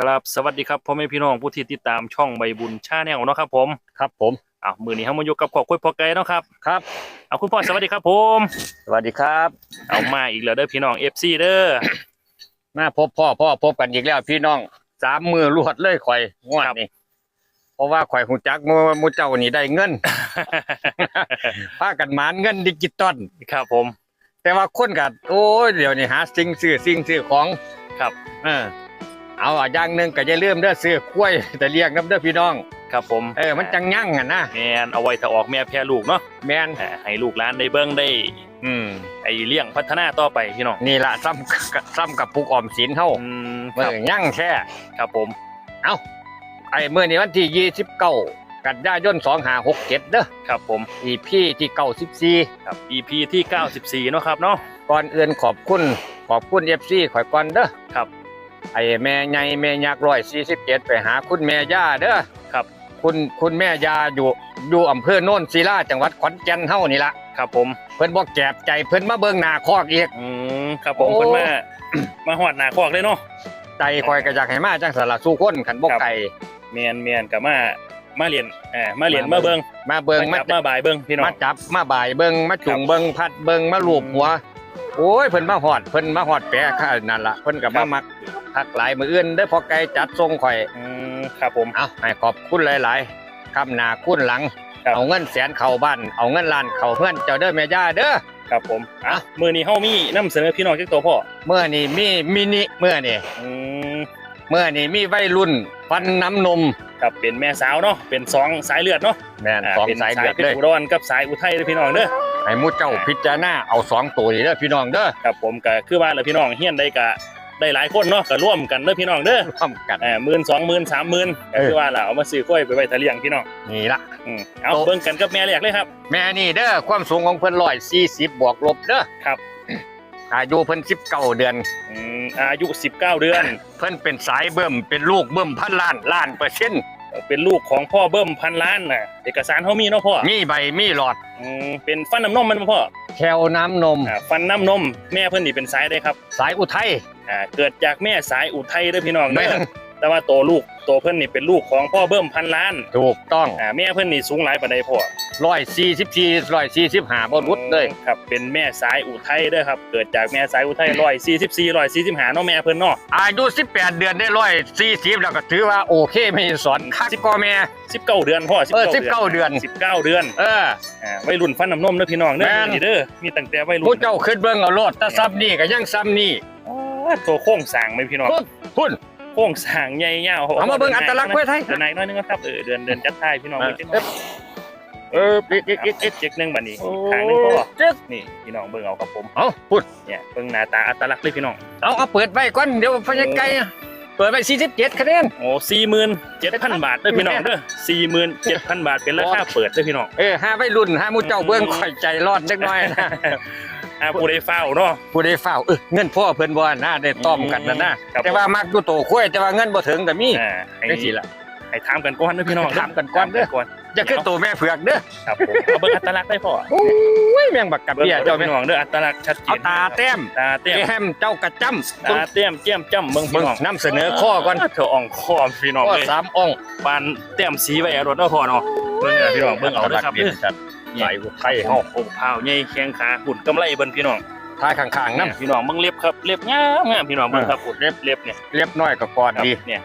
ครับสวัสดีครับพ่อแม่พี่น้องผู้ที่ติดตามช่องใบบุญชาแนลเนาะครับผมครับผมอ้าวมือนี้เฮามาอยู่กับขอบคุยพ่อไก่เนาะครับครับเอาคุณพ่อสวัสดีครับผม สวัสดีครับ เอามาอีกแล้วเด้อพี่น้อง FC เด้อมาพบพ่อพ่อพบกันอีกแล้วพี่น้องสามมือรวดเลยข่อยงวดนี่เพราะว่าข่อยหูจักมือมูเจ้านี่ได้เงินพากันหมานเงินดิจิตอลครับผม แต่ว่าคนกัโอ้ยเดี๋ยวนี้หาสิ่งซื้อสิ่งซื้อของครับ เออ เอาอะอย่างหนึ่งก็อย่าลืมเด้อซื้อกล้วยแต่เลี้ยงน้ำเด้อพี่น้อง ครับผมเออมันจังยั่งอะนะแมนเอาไว้ถ้าออกแม่แพร่ลูกเนาะแมนอ่าให้ลูกหลานได้เบิ่งได้อืมไอ้เลี้ยงพัฒนาต่อไปพี่น้องนี่ละซ้ำกับซ้ำกับปุกออมสินเฮาอืมคเมื่รับอยั่งแค่ครับผม เอาไอ้เมื่อนี้วันที่ยี่สิบเก้ากันยายนสองหาหกเจ็ดเด้อครับผม อีพี่ที่เก้าสิบสี่ ครับ EP ที่ 94 เนาะครับเนาะ ก่อนอื่นขอบคุณ ขอบคุณเอฟซีข่อยก่อนเด้อครับ ไอ้แม่ใหญ่แม่ยักษ์ร้อยสี่สิบเจ็ดไปหาคุณแม่ย่าเด้อครับ คุณคุณแม่ย่าอยู่อยู่อำเภอโน่นศิลาจังหวัดขอนแก่นเฮานี่ละครับผมเพิ่นบอกแกบใจเพิ่นมาเบิ่งหน้าคอกอีก อืมครับผมโอ้ เพิ่นมา มาฮอดหน้าคอกเลยเนาะ ใจข่อยก็อยากให้มาจังสละสู้คนขันบ่ครับ ไก่แมนแมนกับมามาเรียนอ่ามาเรียนมาเบิ่งมาเบิ่งมามาจับมาบ่ายเบิ่งพี่น้องมาจับมาบ่ายเบิ่งมาจุงเบิ่งพัดเบิ่งมาลูบหัว โอ้ยเพิ่นมาฮอดเพิ่นมาฮอดแปะค่ะนั่นล่ะเพิ่นก็มามักทักหลายมื้ออื่นเด้อพอไก่จัดทรงข่อยอืมครับผมเอาให้ขอบคุณหลายๆคำหน้าคุณหลังครับเอาเงินแสนเข้าบ้านเอาเงินล้านเข้าเพื่อนเจ้าเด้อแม่ย่าเด้อครับผมอะมื้อนี้เฮามีนำเสนอพี่น้องจักตัวพ่อเมื่อนี่มีมินิเมื่อนี่อืมเมื่อนี่มีวัยรุ่น ฟันน้ำนมครับเป็นแม่สาวเนาะเป็นสองสายเลือดเนาะแม่นอ่าสองเป็นสายเลือดเพชเลรยอุดรกับสายอุทัยเด้อพี่น้องเด้อให้หมูเจ้าพิจารณาเอาสองตัวนี่เด้อพี่น้องเด้อครับผมก็คือว่าแล้วพี่น้องเฮียนได้ก็ได้หลายคนเนาะก็ร่วมกันเด้อพี่น้องเด้อร่วมกันอ่าหมื่นสองหมื่นสามหมื่นก็คือว่าล่ะเอามาซื้อกล้วยไปไว้ทะเลียงพี่น้องนี่ละอืมเอาเบิ่งกันกับแม่แรกเลยครับ แม่นี่เด้อความสูงของเพิ่นร้อยสี่สิบบวกลบเด้อครับ อายุเพิ่นสิบเก้าเดือน อืมอายุ 19 เดือน เพิ่นเป็นสายเบิ่มเป็นลูกเบิ่มพันล้านล้านเปอร์เซ็นต์เป็นลูกของพ่อเบิ้มพันล้านน่ะ เอกสารเขามีเนาะพ่อมีใบมีหลอดอืมเป็นฟันน้ำนมมันบ่พ่อแควน้ำนม อ่าฟันน้ำนม แม่เพิ่นนี่เป็นสายได้ครับสายอุทัยอ่าเกิดจากแม่สายอุทัยเด้อพี่น้องเด้แม่อน แต่ว่าโตลูกโตเพิ่นนี่เป็นลูกของพ่อเบิ้มพันล้านถูกต้องอ่าแม่เพิ่นนี่สูงหลายปานใดพ่อร้อยสี่สิบสี่ร้อยสี่สิบห้าบรุษเลยครับเป็นแม่สายอุทัยเด้อครับ เกิดจากแม่สายอุทัย144 145เนาะแม่เพิ่นเนาะอายุสิบแปดเดือนได้ร้อยสี่สิบแล้วก็ถือว่าโอเคไม่สอนคักก็แม่19เดือนพ่อเออสิบเก้าเดือน19เดือนเอออ่าวัยรุ่นฟันน้ำนมเด้อพี่น้องเด้อแม่นนี่เด้อมีตั้งแต่วัยรุ่ผู้นเจ้าขึ้นเบิ่งเอาโลดแต่ซ้ำนี่ก็ยังซ้ำนี่อ๋อตัวโค้งสร้างไหมพี่น้องพุ่นพุ่น โค้งสร้างใหญ่ยาวเอามาเบิ่งอัตลักษณ์ไว้ไทยเดือนไหนน้อยนึงครับเออเดือนเดือนจัดท้ายพี่น้องเออเบิ่งจังหน่อยเออปิดปิดปิดเอ็ดเจ็กหนึงบัดนี้อีกทางหนึงก็เจ๊กนี่พี่น้องเบิ่งเอาครับผมเอาพุ่นเนี่ยเบิ่งหน้าตาอัตลักษณ์เลยพี่น้องเอาเอาเปิดไว้ก่อนเดี๋ยวพญาไก่เปิดไว้สี่สิบเจ็ดคะแนนโอ้สี่หมื่นเจ็ดพันบาทเด้อพี่น้องเด้อสี่หมื่นเจ็ดพันบาทเป็นราคาเปิดเด้อพี่น้อง เออห้าไว้รุ่นห้าหมูเจ้าเบิ่งข่อยใจรอดเล็กน้อยนะ อ่าผู้ใดเฝ้าเนาะ ผู้ใดเฝ้าเออเงินพ่อเพิ่นบ่น่าได้ต้อมกันนะนะครับ แต่ว่ามักอยู่โตคุ้ยแต่ว่าเงินบ่ถึงก็มีอ่าให้จังซี่ล่ะ ให้ถามกันก่อนเด้อพี่น้องถามกันก่อนเด้อ ถามก่อนจะขึ้นโตแม่เผือกเด้อครับผมเอาเบิ่งอัตลักษณ์ได้พอโอ้ยแม่งบักกับเบิ่งเบี้ยเอาเด้เจ้าอแม่พี่น้องเด้ออัตลักษณ์ชัดเจเอานตาแต้มตาเต้ม แก้มเจ้ากระจ้ำตาเต้มเจียมจ้ำเบิ่งเบิ่พี่งน้องนำเสนอข้อก่อนเธออ่องคอพี่น้องข้อเลยสามอ่องปานเต้มสีไว้เอารถเนาะพอเนาะเบิ่งเอาพี่น้องเบิ่งเอาเด้อครับเบิ่ง ชัดใส่ไทยเฮาโอ้พาวใหญ่แข้งขาหุ่นกำไรเบิ่นพี่น้องทายข้างๆเนี่ยนำพี่น้องเบิ่งเล็บครับเล็บงามงามพี่น้องเบิ่งครับหุ่นเล็บเล็บเนี่ยเรียบน้อยก็กอดครับดีเนี่ย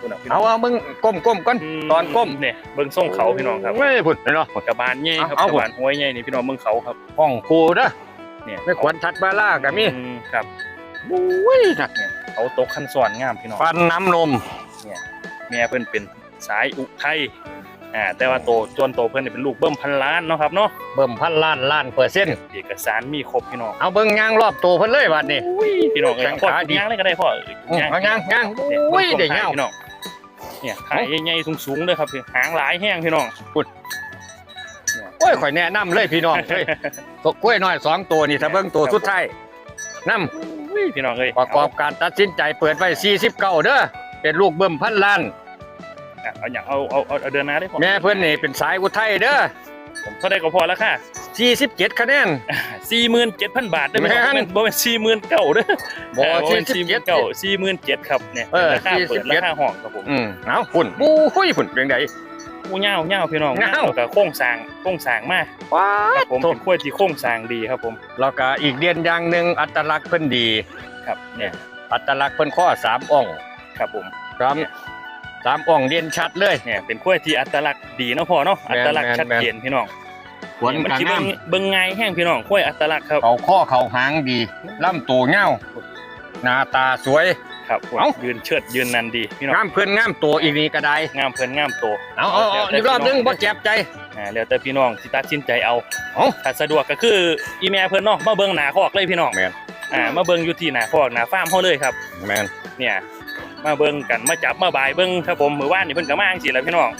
พุ่นน่ะพี่น้เอาองเอามึงก้มๆก่อนมตอนก้มเนี่ยเบิ่งทรงเขาพี่น้องครับเว้ยพุ่นเนาะกระบาลใหญ่ครับเอากเอาระบาลห้วยใหญ่นี่พี่น้องเบิ่งเขาครับห้องครูเด้อเนี่ยไม่ควรทัดบาล่าก็มีอืครับอุ้ยน่ะเนี่ยเขาตกคันสอนงามพี่น้องฟันน้ำนมแม่เพิ่นเป็นสายอุทัย อ่าแต่ว่าโตจนโตเพิ่นนี่เป็นลูกเบิ่มพันล้านเนาะครับเนาะเบิ่มพันล้านล้านเปอร์เซ็นต์เอกสารมีครบพี่น้องเอาเบิ่งยางรอบตัวเพิ่นเลยบัดนี้ พี่น้องเอ้ยแข้งพ่อขาดี ย่างเลยก็ได้พ่ออืมเอาย่างย่างเนี่ยอุ้ยเบิ่งได้ช่วงท้ย่างพี่น้องเนี่ยขายใหญ่ๆสูงๆเลยครับพี่หางหลายแห้งพี่น้อง โอ้ยข่อยแนะนำเลยพี่น้องเฮ้ยตัวกล้วยน้อยสองตัวนี่ถ้าเบิ่งตัวสุดท้ายนำอุ้ยพี่น้องเอ้ยประกอบการตัดสินใจเปิดไว้49เด้อเป็นลูกเบิ่มพันล้าน เอาเอาอย่างเอาเอาเอาเอาเดือนหน้าได้พ่อแม่เพิ่นนี่เป็นสายอุทัยเด้อผมเท่าได้ก็พอแล้วค่ะ47คะแนน สี่หมื่นเจ็ดพันบาทได้ไหมครับแม่น บ่เป็นสี่หมื่นเก้าเด้อบ่สี่หมื่น47เก้าสี่หมื่นเจ็ดครับเนี่ยเออราคาเปิด47 ราคาห้องครับผมอืมเอาฝุ่นบู้หุ้ยฝุ่นเป็นไง อู้เง่าเง่าพี่น้องเง่า แล้วก็โค้งสร้างโค้งสร้างมากว้าครับผมโถ่เป็นกล้วยที่โค้งสร้างดีครับผมแล้วก็อีกเดือนอย่างหนึ่งอัตลักษณ์เพิ่นดี ครับเนี่ยอัตลักษณ์เพิ่นข้อสามอ่องครับผมสาม สามอ่องเด่นชัดเลยเนี่ยเป็นกล้วยที่อัตลักษณ์ดีเนาะพ่อเนาะแม่อันตลักษณ์แม่นชัดเจนพี่น้องขวนเนี่ยมันกลางสิเบิ่งางมเบิ่งไงายแห้งพี่น้องกล้วยอัตลักษณ์ครับเขาข้อเขาหางดีลำตัวเงาหน้าตาสวยครับเอ้ายืนเชิดยืนนันดีพี่น้องงามเพิ่นงามตัวอีกนี่ก็ได้งามเพิ่นงามโตเอาเอาเอาอีกรอบหนึงบ่เจ็บใจอ่าแล้วแต่พี่น้องที่ตัดสินใจเอาเอ้าถ้าสะดวกก็คืออีเมลเพิ่นเนาะมาเบิ่งหน้าคอกเลยพี่น้องแม่นอ่ามาเบิ่งอยู่ที่หน้าคอกหน้าฟาร์มเฮาเลยครับแม่นเนี่ย มาเบิ่งกันมาจับมาบายเบิ่งครับผมมื้อวานนี่เพิ่นก็มาจังซี่แหละพี่น้อง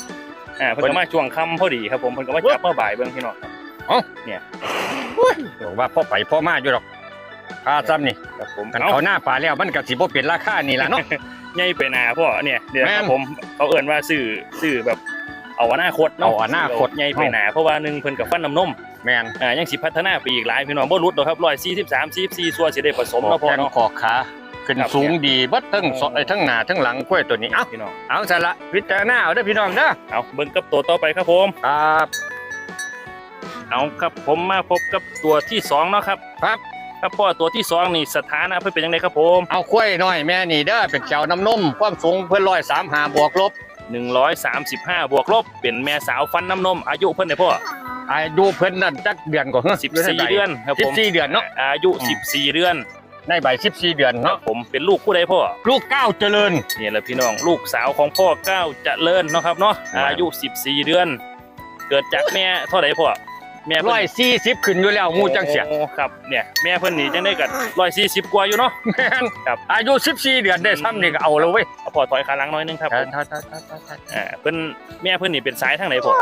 อ่าเพิ่นก็มาช่วงค่ำพอดีครับผมเพิ่นก็มาจับมาบายเบิ่งพี่น้องครับบอกว่าพ่อไปพ่อมาอยู่ดอกค่าซ้ำนี่ครับผมกันเอาเขาหน้าป่าแล้วมันก็สิบ่เป็นราคานี่ล่ะเนาะ ใหญ่ไปหน้าพ่อเนี่ยเดี๋ยวแม่นครับผมเขาเอิ้นว่าซื้อซื้อแบบเอาอนาคตเนาะเอาอนาคต ใหญ่ไปหน้าเพราะว่าหนึงเพิ่นก็ฟันน้ำนมแม่นอ่ายังสิพัฒนาไปอีกหลายพี่น้องบ่หลุดดอกครับ143 44ซัวสิได้ผสมขอเนาะพ่อแข้งเนาะ ขอขา ขึ้นครับ สูงดีเบัดทั้งโอ้สไอ้ทั้งหน้าทั้งหลังกล้วยตัวนี้เอ้าพี่น้อง เอาซะละพิจารณาเอาเด้อพี่น้องเด้อเอาเบิ่งกับตัวต่อไปครับผม ครับเอาครับผมมาพบกับตัวที่สองเนาะครับ ครับ ครับพ่อตัวที่สองนี่สถานะเพิ่นเป็นยังไงครับผมเอากล้วยน้อยแม่นี่เด้อเป็นเจ้าน้ำนมความสูงเพิ่นร้อยสามหาบวกลบ 135 บวกลบ เป็นแม่สาวฟันน้ำนม อายุเพิ่นได้พ่ออายุเพิ่นนั่นจักเดือนกว่า14 เดือนครับสิผบมสี่เดือนเนาะ อายุอืม14 เดือน ในใบสิบสี่เดือนครัเนาะบผมเป็นลูกผู้ใดพ่อ ลูกเก้าวเจริญ นี่แหละพี่น้องลูกสาวของพ่อก้าวเจริญเนาะครับเนาะครับอายุ 14 เดือน เกิดจากแม่เท่าไหร่พ่อ แม่เพิ่นร้อยสี่สิบขึ้นอยู่แล้วหมูจังเสีย โอ้ครับเนี่ยแม่เพิ่นนี่จังได้กัน140กว่าอยู่เนาะ แม่นครับ อายุสิบสี่เดือนได้ซ้ำนี่ก็เอาแล้วเว้ยเอาพ่อถอยขาหลังหน้อยนึงครับผมอ่าเพิ่นแม่เพิ่นนี่เป็นสายทางไหนพ่อ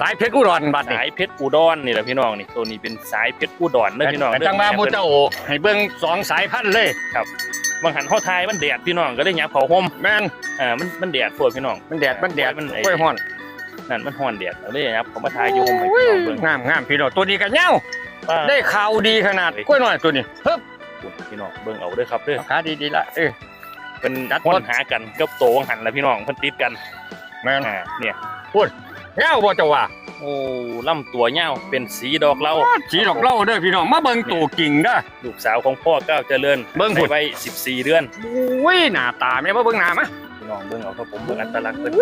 สายเพชรอุดรบัดนี่สายเพชรอุดรนี่แหละพี่น้องนี่ตัวนี้เป็นสายเพชรอุดรเด้อพี่น้องแต่เด้อจังว่าหมูแม่เพิ่นเจ้าให้เบิ่งสองสายพันธุ์เลย บางหันเฮาทายมันแดดพี่น้องก็ได้ยับเผาห่มแม่นอ่ามันมันแดดพวกพี่น้องมันแดดมันแดดมันไอ้ กล้วยฮ้อน นั่นมันฮ้อนแดดก็เลยยับเขามาทายอยู่ห่มให้พี่น้องเบิ่งงามงามพี่น้องตัวนี้ก็เหย้าว่าได้ข่าวดีขนาดกล้วยน้อยตัวนี้เพิ่มพี่น้องเบิ่งเอาเด้อครับเด้อราคาดีๆละเออเพิ่นจัดค้นหากันกับโตวงหันแล้วพี่น้องเพิ่นติดกันแม่น อ่าเนี่ยเหย้าบ่เจ้าว่าโอ้ลำตัวยาวเป็นสีดอกเหล้า สีดอกเหล่าเด้อพี่น้องมาเบิ่งตัวกิ่งเด้อ ลูกสาวของพ่อก้าวเจริญเบิ่งในพุ่นวัย14 เดือนอุ้ยหน้าตาแม่มาเบิ่งหน้ามา พี่น้องเบิ่งเอาครับผมเบิ่งอัตลักษณ์เพิ่น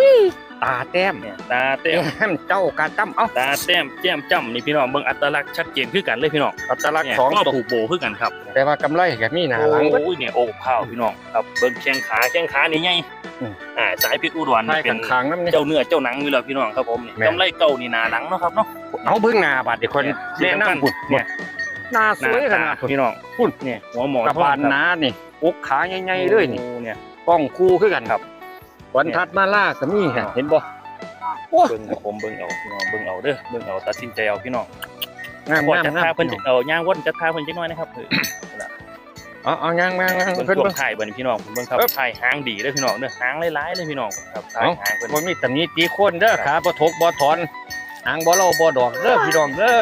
ตาแต้มเนี่ยตาเต้มแต้มเจ้ากาจ้ำเอ้าตาแต้มแจ่มจ้ำนี่พี่น้องเบิ่งอัตลักษณ์ชัดเจนคือกันเลยพี่น้องอัตลักษณ์เนี่ยสองก็ตัวผูกโบคือกันครับแต่ว่ากำไรก็มีหน้าหลังเบิดโอ้ยเนี่ยโอ้เผาพี่น้องครับเบิ่งแข้งขาแข้งขานี่ไงอืมอ่าสายพิษอุดรใช่นี่เป็นข้างๆน้ำนี่เจ้าเนื้อเจ้าหนังอยู่แล้วพี่น้องครับผมนี่แม่นกำไรเก่านี่หนาหลังเนาะครับเนาะเอาเบิ่งหน้าบัดเดี๋ยวคนที่แนะสำคัญนำพุ่นเนี่ยหน้าหสน้าวยขตานาดพุ่นพี่น้องพุ่นเนี่ยหัวหมอกระบาลหนานี่อกขาใหญ่ๆเลยนี่โอ้เนี่ยกล้องคู่คือกันครับ วันทัดมาล่าก็มีฮะเห็นบ่โอ้เบิ่งครับผมเบิ่งเอาพี่น้องเบิ่งเอาเด้อเบิ่งเอาตัดสินใจเอาพี่น้องงามพองามจัดงาท่ามเพิ่นจะเอาย่างวนจัดท่าเพิ่นจักหน่อยนะครับเออเอาเอายางมางางเบิ่งเพิ่นช่วเบิ่งงถ่ายเบิ่งพี่น้องเบิ่งครับเอิบถ่ายหางดีเด้อพี่น้องเด้อหางหลายๆเลยพี่น้องครับถ่ายเอ้าหางเพิ่นบ่มีตำหนิตีโคนเด้อขาบ่ทกบ่ถอนหางบ่เล่าบ่ดอกเด้อพี่น้องเด้อ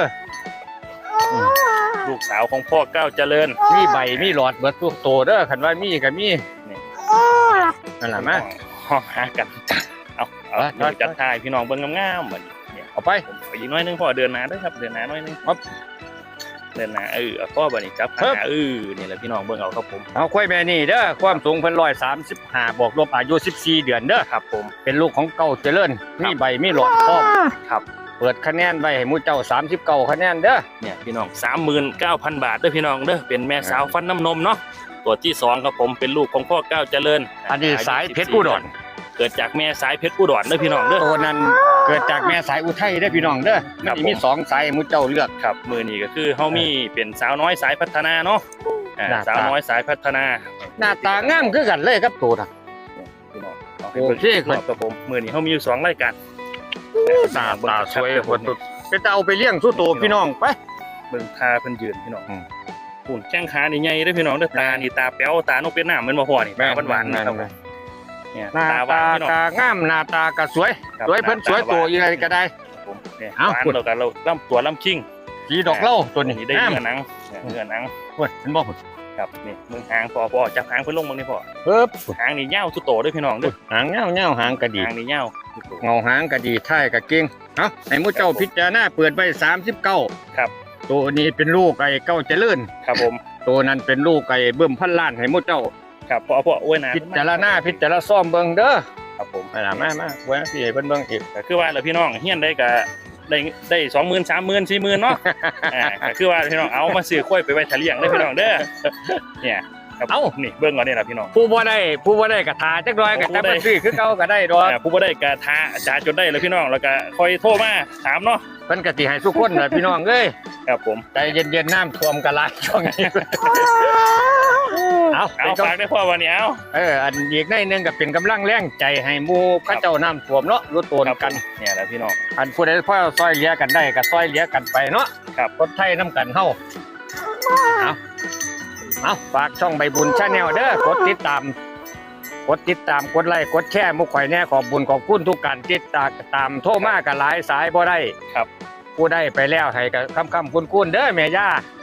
ลูกสาวของพ่อก้าวเจริญ มีใบมีหลอดเบิดทุกตัวเด้อคันว่ามีก็มีนี่นั่นล่ะมา ห้องหากันเอาเอาไปเดี๋ยวจัดทายพี่น้องเบิ่งงามๆเหมือนเนี่ยเอาไปผมขออีกหน้อยหนึงพ่อเดินหน้าด้วยครับเดินหน้าหน้อยหนึงครับเดินหน้าเออเอาพ่อบัดนี้จับครัขาบเออนี่แหละพี่น้องเบิ่งเอาครับผมเอาควายแม่นี่เด้อความสูงเพิ่น135บวกลบอายุ14เดือนเด้อครับ ผมเป็นลูกของเก่าเจริญมีใบมีหลอดพร้อมครับเปิดคะแนนไว้ให้หมู่เจ้า39คะแนนเด้อเนี่ยพี่น้อง 39,000 บาทเด้อพี่น้องเด้อเป็นแม่สาวฟันน้ำนมเนาะตัวที่สองครับผมเป็นลูกของพ่อก้าวเจริญ อันนี้ยุสาย14เพชรอุดร เกิดจากแม่สายเพชรอุดรเด้อพี่น้องเด้อ ตัวนั้นเกิดจากแม่สายอุทัยเด้อพี่น้องเด้อครัมันบสิมีผมสองสายให้หมู่เจ้าเลือก ครับมือนี้ก็คือเฮามีเป็นสาวน้อยสายพัฒนาเนาะอ่าหน้าตา สาวน้อยสายพัฒนาหน้าตางามคือกันเลยครับตัวน่ะ พี่น้องเอาให้โอเบิ่งเคคครัรับบครับผมมือนี้เฮามีอยู่สองรายการตาตาสวยคนตุดไปจะเอาไปเลี้ยงสู้ตัวพี่น้องไป เบิ่งพาเพิ่นยืนพี่น้องอืม ปุ่นแข้งขานี่ใหญ่เด้อพี่น้องเด้อตานี่ตาแป๋วตานกเป็นน้ำเหมือนบ่พอนี่ตาหวานๆนะครับผม เนี่ยหน้าตาหวาตานพี่น้อง ตางามหน้าตาก็สวย ครับสวยเพิ่นหาสวยตาหาตัวยังไงก็ได้ผมเนี่ยเอ้าหวานคุณแล้วก็เราล่ำตัวล่ำชิงสีดอกเหล่าตัวนี้นี่ได้งามเนื้อหนังเนี่ยเนื้อหนังโอ้ยเห็นบ่พุ่นครับนี่มึงหางพอพอจับหางเพิ่นลงมึงนี่พอเพิ่บหางนี่ยาวสุดโตเด้วยพี่น้องเด้อหางเงาเงาหางกระดี หางนี่ยาวสุดโต เงาหางกระดีท้ายกระเก่งเอ้าให้หมูเจ้าพิจารณาเปิดไว้สามสิบเก้าครับ ตัวนี้เป็นลูกไอ้เก้าเจริญ ครับผม ตัวนั้นเป็นลูกไอ้เบิ่มพันล้านให้หมูเจ้า ครับพอพอโอ้ยนะพิจารณาพิจารณาซ่อมเบิ่งเด้อครับผมมาล่ะมามาไว้สิให้เพิ่นเบิ่งอีกก็คือว่าแล้วพี่น้องเฮียนได้ก็ได้ได้สองหมื่นสามหมื่นสี่หมื่นเนาะอ่าก็คือว่าพี่น้องเอามาซื้อข้อยไปไว้ทะเลียงได้อพี่น้องเด้อเนี่ยครับเอ้านี่เบิ่งก่อนนี่ล่ะพี่น้องผู้บ่ได้ผู้บ่ได้ก็ทาจักหน่อยก็จับผู้บ่มาได้ซื้อคือเก่าก็ได้ดอกอ่าผู้บ่ได้กะทาจ่าจนได้เลยพี่น้องแล้วก็คอยโทรมาถามเนาะเพิ่นก็สิให้ทุกคนน่ะพี่น้องเอ้ยครับผมใจเย็นๆน้ำท่วมกันหลายช่วงนี้ เอาเอาเป็นกำฝากได้พ่อวันนี้เอาเอออันอีกในหนึงก็เป็นกำลังแรงใจให้หมู่พระเจ้าน้ำท่วมเนาะรู้ตัวครับกันเนี่ยแหละพี่น้องอันผู้ใดพ่อซอยเหลียกันได้ก็ซอยเหลียกันไปเนาะครับคนไทยน้ำกันเฮาเอาเอาฝากช่องใบบุญชาแนลเด้อกดติดตามกดติดตามกดไลค์กดแชร์มุกข่อยแน่ขอบบุญขอบคุณทุกการติดตามตามโทรมากันหลายสายบ่ได้ครับผู้ได้ไปแล้วให้กับคำคำคุณคุณเด้อแม่ย่าครับ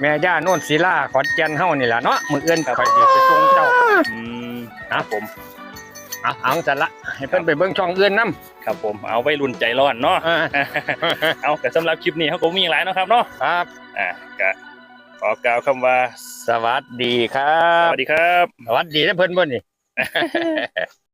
แม่ย่าโน่นศิลาขอนแก่นเฮานี่แหละเนาะมื้ออื่นข่อยสิไปส่งเจ้าอืมครับผมเอาเอาจัดละให้เพิ่นไปเบิ่งช่องอื่นนํครับผมเอาไว้รุ่นใจร้อนเนาะเออเอาแต่สำหรับคลิปนี้เขาก็มีหลายเนาะครับเนาะครับอ่าก็ขอกล่าวคำว่า สวัสดีครัสบ วัสดีครับ สวัสดีนะเพิ่นบ่นี่